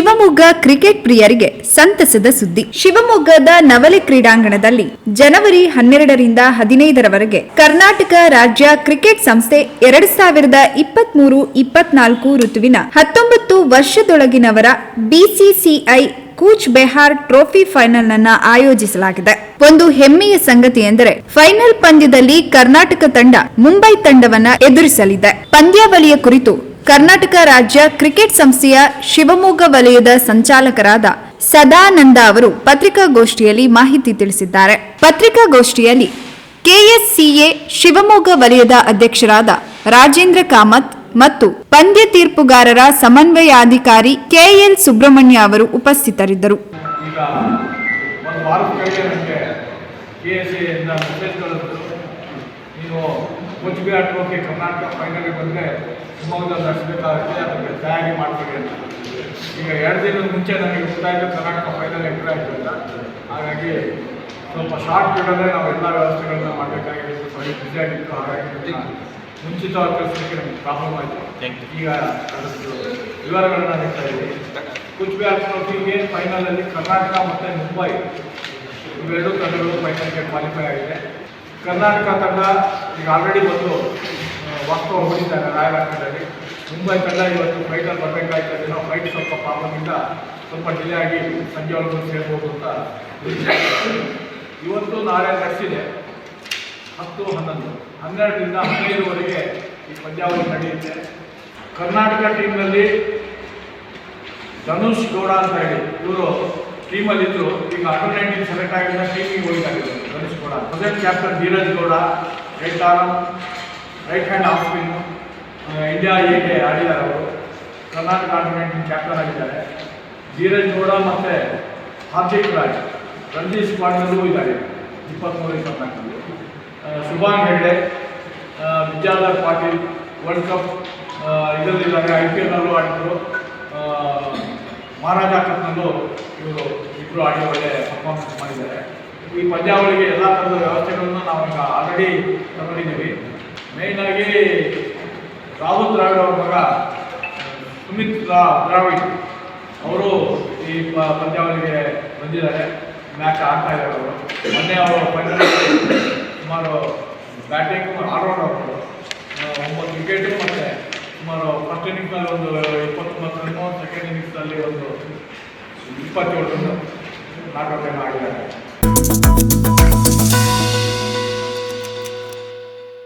Shivamogga cricket ಪ್ರಿಯರಿಗೆ ಸಂತಸದ ಸುದ್ದಿ. ಶಿವಮೊಗ್ಗದ ನವಲೆ ಕ್ರೀಡಾಂಗಣದಲ್ಲಿ ಜನವರಿ ಹನ್ನೆರಡರಿಂದ ಹದಿನೈದರವರೆಗೆ ಕರ್ನಾಟಕ ರಾಜ್ಯ ಕ್ರಿಕೆಟ್ ಸಂಸ್ಥೆ ಎರಡ್ ಸಾವಿರದ ಇಪ್ಪತ್ಮೂರು ಇಪ್ಪತ್ನಾಲ್ಕು ಋತುವಿನ ಹತ್ತೊಂಬತ್ತು ವರ್ಷದೊಳಗಿನವರ BCCI Cooch Behar trophy final ಅನ್ನ ಆಯೋಜಿಸಲಾಗಿದೆ. ಒಂದು ಹೆಮ್ಮೆಯ ಸಂಗತಿ ಎಂದರೆ ಫೈನಲ್ ಪಂದ್ಯದಲ್ಲಿ ಕರ್ನಾಟಕ ತಂಡ ಮುಂಬೈ ತಂಡವನ್ನ ಎದುರಿಸಲಿದೆ. ಪಂದ್ಯಾವಳಿಯ ಕುರಿತು ಕರ್ನಾಟಕ ರಾಜ್ಯ ಕ್ರಿಕೆಟ್ ಸಂಸ್ಥೆಯ ಶಿವಮೊಗ್ಗ ವಲಯದ ಸಂಚಾಲಕರಾದ ಸದಾನಂದ ಅವರು ಪತ್ರಿಕಾಗೋಷ್ಠಿಯಲ್ಲಿ ಮಾಹಿತಿ ತಿಳಿಸಿದ್ದಾರೆ. ಪತ್ರಿಕಾಗೋಷ್ಠಿಯಲ್ಲಿ ಕೆಎಸ್ಸಿಎ ಶಿವಮೊಗ್ಗ ವಲಯದ ಅಧ್ಯಕ್ಷರಾದ ರಾಜೇಂದ್ರ ಕಾಮತ್ ಮತ್ತು ಪಂದ್ಯ ತೀರ್ಪುಗಾರರ ಸಮನ್ವಯಾಧಿಕಾರಿ ಕೆಎಲ್ ಸುಬ್ರಹ್ಮಣ್ಯ ಅವರು ಉಪಸ್ಥಿತರಿದ್ದರು. ನೀವು ಮುಚ್ಚಿಗೆ ಆಟೋಕೆ ಕರ್ನಾಟಕ ಫೈನಲ್ಗೆ ಬಂದರೆ ಶಿವಮೊಗ್ಗದಲ್ಲಿ ನಡೆಸಬೇಕಾಗುತ್ತೆ ಅದಕ್ಕೆ ತಯಾರಿ ಮಾಡ್ತೀವಿ ಅಂತ. ಈಗ ಎರಡು ದಿನದ ಮುಂಚೆ ನನಗೆ ಗೊತ್ತಾಯಿತು ಕರ್ನಾಟಕ ಫೈನಲ್ ಎಂಟ್ರಿ ಆಯಿತು ಅಂತ. ಹಾಗಾಗಿ ಸ್ವಲ್ಪ ಶಾರ್ಟ್ ಪೀರಿಯಡಲ್ಲೇ ನಾವು ಎಲ್ಲ ವ್ಯವಸ್ಥೆಗಳನ್ನ ಮಾಡಬೇಕಾಗಿದೆ ಸ್ವಲ್ಪ ಬ್ಯುಸಿ ಆಗಿತ್ತು. ಹಾಗಾಗಿ ಮುಂಚಿತವಾಗಿ ಕಳಿಸ್ಲಿಕ್ಕೆ ನಮಗೆ ಪ್ರಾಬ್ಲಮ್ ಆಯಿತು. ಈಗ ಅದರದ್ದು ವಿವರಗಳನ್ನ ನೀಡ್ತಾ ಇದ್ದೀವಿ ಕುಚ್ಬಿಹಾರ್ ಟ್ರೋಫಿಗೆ ಫೈನಲಲ್ಲಿ ಕರ್ನಾಟಕ ಮತ್ತು ಮುಂಬೈ ಇವೆರಡೂ ತಂಡಗಳು ಫೈನಲ್ಗೆ ಕ್ವಾಲಿಫೈ ಆಗಿದೆ. ಕರ್ನಾಟಕ ತಂಡ ಈಗ ಆಲ್ರೆಡಿ ಬಂದು ವಾಸ್ತವ ಹೊಡಿದ್ದಾರೆ ರಾಯಘಾಟದಲ್ಲಿ ಮುಂಬೈ ತಂಡ ಇವತ್ತು ಫ್ಲೈಟಲ್ಲಿ ಬರಬೇಕಾಯ್ತು. ಏನೋ ಫ್ಲೈಟ್ ಸ್ವಲ್ಪ ಪ್ರಾಬ್ಲಮಿಂದ ಸ್ವಲ್ಪ ಡಿಲೇ ಆಗಿ ಸಂಜೆ ಒಳಗೆ ಸೇರ್ಬೋದು ಅಂತ. ಇವತ್ತು ನಾಳೆ ನಡೆಸಿದೆ ಹತ್ತು ಹನ್ನೊಂದು. ಹನ್ನೆರಡರಿಂದ ಹದಿನೈದುವರೆಗೆ ಈ ಪಂದ್ಯಾವಳಿ ನಡೆಯುತ್ತೆ. ಕರ್ನಾಟಕ ಟೀಮ್ನಲ್ಲಿ ಧನುಷ್ ಗೌಡ ಅಂತ ಹೇಳಿ, ಇವರು ಟೀಮಲ್ಲಿ ಇದ್ರು ಈಗ ಅಂಡರ್ ನೈನ್ಟೀನ್ ಸೆಲೆಕ್ಟ್ ಆಗಿದ್ದ ಟೀಮಿಗೆ ಹೋಗಿದ್ದಾರೆ Ganesh Gowda present captain Dheeraj Gowda right arm right hand off spin India ಎಗೆ ಆಡಿದ್ದಾರೆ ಅವರು. ಕರ್ನಾಟಕ ಅಂಡರ್ ನೈನ್ಟೀನ್ ಕ್ಯಾಪ್ಟನ್ ಆಗಿದ್ದಾರೆ. ಧೀರಜ್ ಗೌಡ ಮತ್ತು ಹಾರ್ದಿಕ್ ರಾಜ್ ರಣಜಿ ಸ್ಕ್ವಾಡ್ನಲ್ಲೂ ಇದ್ದಾರೆ. ಇಪ್ಪತ್ತ್ಮೂರು ಇಪ್ಪತ್ನಾಲ್ಕರಲ್ಲಿ ಶುಭಾಂಗ್ ಹೆಗ್ಡೆ ವಿದ್ಯಾಧರ್ ಪಾಟೀಲ್ ವರ್ಲ್ಡ್ ಕಪ್ ಇದರಲ್ಲಿದ್ದಾರೆ ಐ ಪಿ ಎಲ್ನಲ್ಲೂ ಆಡಿದ್ರು. ಮಹಾರಾಜ ಕಪ್ನಲ್ಲೂ ಇವರು ಇಬ್ಬರು ಆಡಿ ಒಳ್ಳೆ ಪರ್ಫಾರ್ಮೆನ್ಸ್ ಮಾಡಿದ್ದಾರೆ. ಈ ಪಂದ್ಯಾವಳಿಗೆ ಎಲ್ಲ ಥರದ ವ್ಯವಸ್ಥೆಗಳನ್ನು ನಾವು ಈಗ ಆಲ್ರೆಡಿ ತಗೊಂಡಿದ್ದೀವಿ. ಮೇಯ್ನಾಗಿ ರಾಹುಲ್ ದ್ರಾವಿಡ್ ಅವರ ಮಗ, ಸುಮಿತ್ ದ್ರಾವಿಡ್ ಅವರು ಈ ಪಂದ್ಯಾವಳಿಗೆ ಬಂದಿದ್ದಾರೆ. ಮ್ಯಾಚ್ ಆಡ್ತಾ ಇದ್ದಾರೆ ಅವರು. ಮೊನ್ನೆ ಅವರು ಫೈನಲ್ ಸುಮಾರು ಬ್ಯಾಟಿಂಗ್ ಆಲ್ರೌಂಡ್ ಅವರು. ಒಂಬತ್ತು ವಿಕೆಟು ಮತ್ತು ಸುಮಾರು ಫಸ್ಟ್ ಇನ್ನಿಂಗ್ಸ್ನಲ್ಲಿ ಒಂದು ಇಪ್ಪತ್ತೇಳು ನಾಲ್ಕು ಆಗಿದ್ದಾರೆ